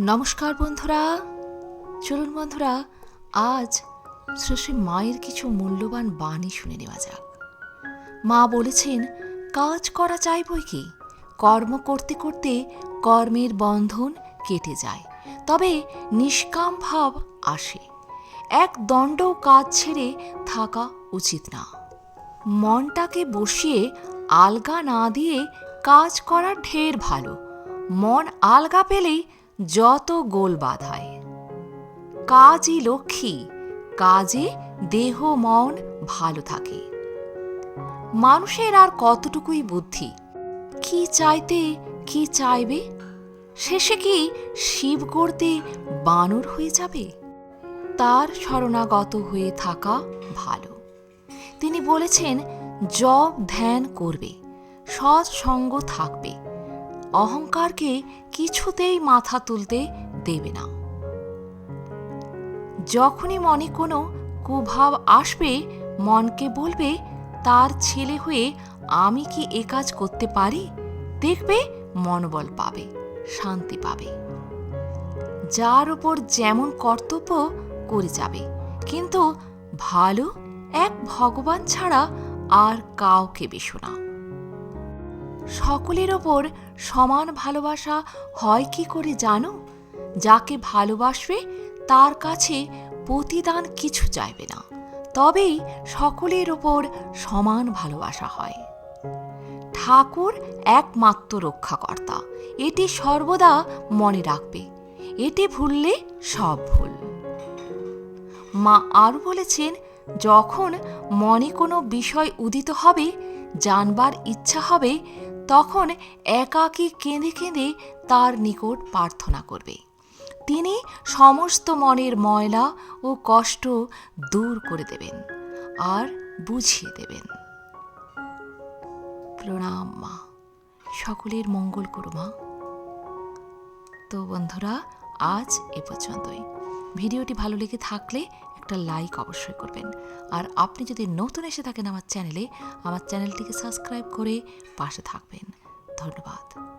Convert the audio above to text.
নমস্কার বন্ধুরা। চলুন বন্ধুরা, আজ শ্রী মায়ের কিছু মূল্যবান বাণী শুনে নেওয়া যাক। মা বলেছেন, কাজ করা চাই বই কি? কর্ম করতে করতে কর্মের বন্ধন কেটে যায়, তবে নিষ্কাম ভাব আসে। এক দণ্ড কাজ ছেড়ে থাকা উচিত না। মনটাকে বসিয়ে আলগা না দিয়ে কাজ করা ঢের ভালো। মন আলগা পেলেই যত গোল বাধায়। কাজই লক্ষ্মী, কাজে দেহ, মন ভালো থাকে। মানুষের আর কতটুকুই বুদ্ধি? কি চাইতে, কি চাইবে? শেষে কি শিব করতে বানর হয়ে যাবে? তার শরণাগত হয়ে থাকা ভালো। তিনি বলেছেন জব ধ্যান করবে, সৎসঙ্গ থাকবে। অহংকারকে কিছুতেই মাথা তুলতে দেবে না। যখনই মনে কোনো কুভাব আসবে, মনকে বলবে, তার ছেলে হয়ে আমি কি এ কাজ করতে পারি? দেখবে মনোবল পাবে, শান্তি পাবে। যার উপর যেমন কর্তব্য করে যাবে, কিন্তু ভালো এক ভগবান ছাড়া আর কাউকে বেশো না। সকলের ওপর সমান ভালোবাসা হয় কি করে জানো? যাকে ভালোবাসবে, তার কাছে প্রতিদান কিছু চাইবে না। তবেই সকলের ওপর সমান ভালোবাসা হয়। ঠাকুর একমাত্র রক্ষাকর্তা, এটি সর্বদা মনে রাখবে। এটি ভুললে সব ভুল। মা আরও বলেছেন যখন মনে কোনো বিষয় উদিত হবে, জানবার ইচ্ছা হবে, তখন একাকী কেঁদে কেঁদে তার নিকট প্রার্থনা করবে। তিনি সমস্ত মনের ময়লা ও কষ্ট দূর করে দেবেন আর বুঝিয়ে দেবেন। প্রণাম মা, সকলের মঙ্গল করো মা। তো বন্ধুরা, আজ এ পর্যন্তই। ভিডিওটি ভালো লেগে থাকলে একটা লাইক অবশ্যই করবেন। আর আপনি যদি নতুন এসে থাকেন আমার চ্যানেলে, আমার চ্যানেলটিকে সাবস্ক্রাইব করে পাশে থাকবেন। ধন্যবাদ।